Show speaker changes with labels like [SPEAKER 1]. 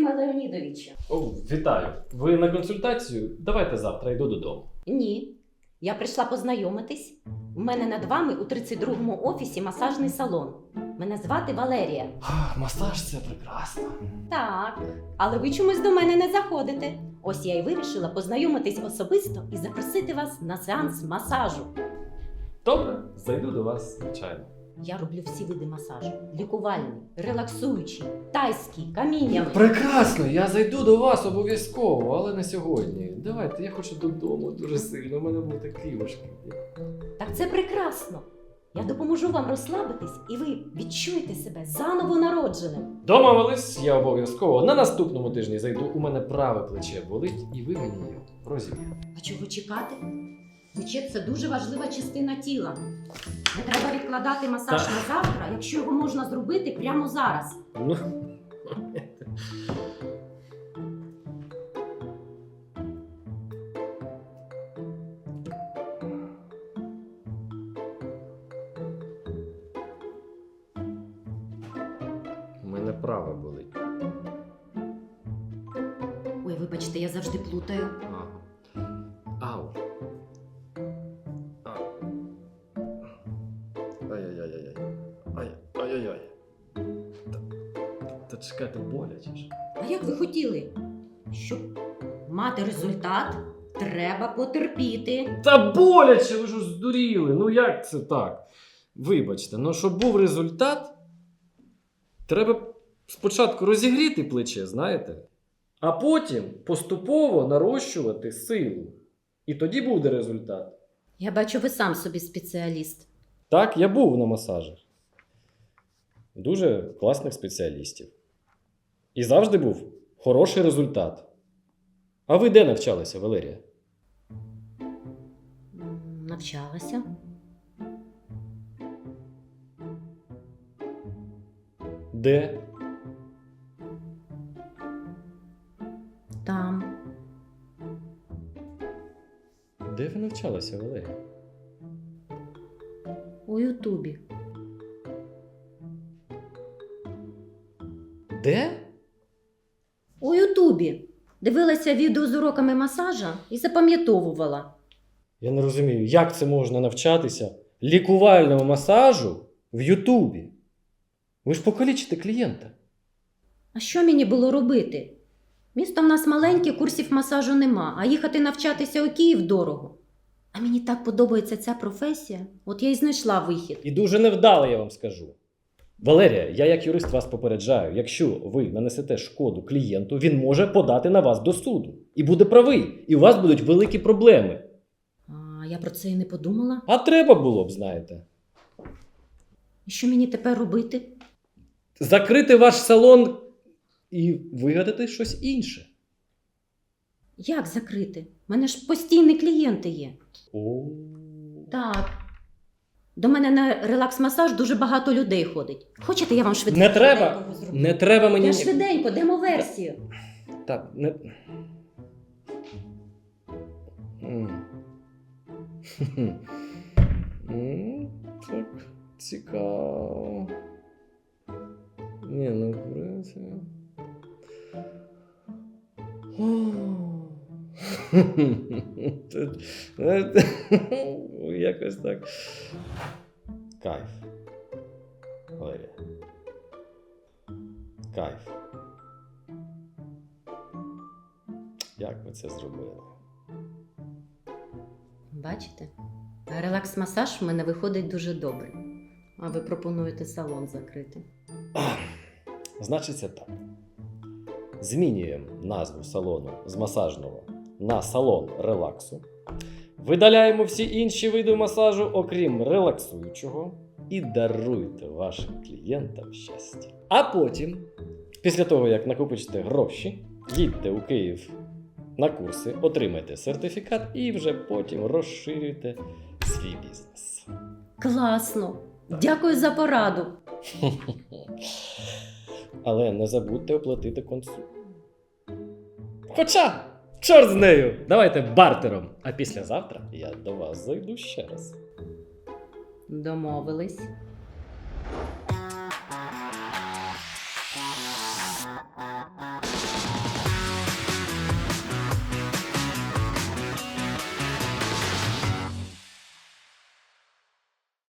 [SPEAKER 1] Максима Леонідовича.
[SPEAKER 2] О, вітаю. Ви на консультацію? Давайте завтра йду додому.
[SPEAKER 1] Ні. Я прийшла познайомитись. У мене над вами у 32-му офісі масажний салон. Мене звати Валерія.
[SPEAKER 2] А, масаж це прекрасно.
[SPEAKER 1] Так, але ви чомусь до мене не заходите. Ось я й вирішила познайомитись особисто і запросити вас на сеанс масажу.
[SPEAKER 2] Добре, зайду до вас, звичайно.
[SPEAKER 1] Я роблю всі види масажу: лікувальний, релаксуючий, тайський, каміннями.
[SPEAKER 2] Прекрасно, я зайду до вас обов'язково, але не сьогодні. Давайте, я хочу додому дуже сильно. У мене був такий важкий.
[SPEAKER 1] Так це прекрасно. Я допоможу вам розслабитись, і ви відчуєте себе заново народженим.
[SPEAKER 2] Домовились, я обов'язково на наступному тижні зайду. У мене праве плече болить, і ви мені його розіб'єте.
[SPEAKER 1] А чого чекати? Плече це дуже важлива частина тіла. Не треба відкладати масаж на завтра, якщо його можна зробити прямо зараз.
[SPEAKER 2] Ну. У мене праве болить.
[SPEAKER 1] Ой, вибачте, я завжди плутаю.
[SPEAKER 2] Ай-яй-яй. Та, та чекайте, боляче ж.
[SPEAKER 1] А як ви хотіли? Щоб мати результат, треба потерпіти.
[SPEAKER 2] Та боляче, ви ж здуріли. Ну як це так? Вибачте, ну щоб був результат, треба спочатку розігріти плече, знаєте? А потім поступово нарощувати силу. І тоді буде результат.
[SPEAKER 1] Я бачу, ви сам собі спеціаліст.
[SPEAKER 2] Так, я був на масажах. Дуже класних спеціалістів. І завжди був хороший результат. А ви де навчалися, Валерія?
[SPEAKER 1] Навчалася.
[SPEAKER 2] Де?
[SPEAKER 1] Там.
[SPEAKER 2] Де ви навчалися, Валерія?
[SPEAKER 1] У Ютубі.
[SPEAKER 2] Де?
[SPEAKER 1] У Ютубі. Дивилася відео з уроками масажа і запам'ятовувала.
[SPEAKER 2] Я не розумію, як це можна навчатися лікувальному масажу в Ютубі? Ви ж покалічите клієнта.
[SPEAKER 1] А що мені було робити? Місто в нас маленьке, курсів масажу нема, а їхати навчатися у Київ дорого. А мені так подобається ця професія. От я й знайшла вихід.
[SPEAKER 2] І дуже невдало, я вам скажу. Валерія, я як юрист вас попереджаю, якщо ви нанесете шкоду клієнту, він може подати на вас до суду. І буде правий, і у вас будуть великі проблеми.
[SPEAKER 1] А я про це і не подумала.
[SPEAKER 2] А треба було б, знаєте.
[SPEAKER 1] І що мені тепер робити?
[SPEAKER 2] Закрити ваш салон і вигадати щось інше.
[SPEAKER 1] Як закрити? У мене ж постійні клієнти є.
[SPEAKER 2] О.
[SPEAKER 1] Так. До мене на релакс-масаж дуже багато людей ходить. Хочете, я вам швидко
[SPEAKER 2] Не треба.
[SPEAKER 1] зроблю?
[SPEAKER 2] Не треба мені.
[SPEAKER 1] Я швиденько, демо-версію.
[SPEAKER 2] Так, не. М. М, Так, цікаво. Ні, ну, в принципі. О. Тут, знаєте, Якось так. Кайф. Валерія. Кайф. Як ви це зробили?
[SPEAKER 1] Бачите? Релакс-масаж в мене виходить дуже добре. А ви пропонуєте салон закрити.
[SPEAKER 2] Значить, це так. Змінюємо назву салону з масажного на салон релаксу. Видаляємо всі інші види масажу, окрім релаксуючого, і даруйте вашим клієнтам щастя. А потім, після того, як накопичите гроші, їдьте у Київ на курси, отримайте сертифікат і вже потім розширюйте свій бізнес.
[SPEAKER 1] Класно! Дякую за пораду.
[SPEAKER 2] Але не забудьте оплатити консуль. Хоча, Чорт з нею! Давайте бартером. А післязавтра я до вас зайду ще раз.
[SPEAKER 1] Домовились.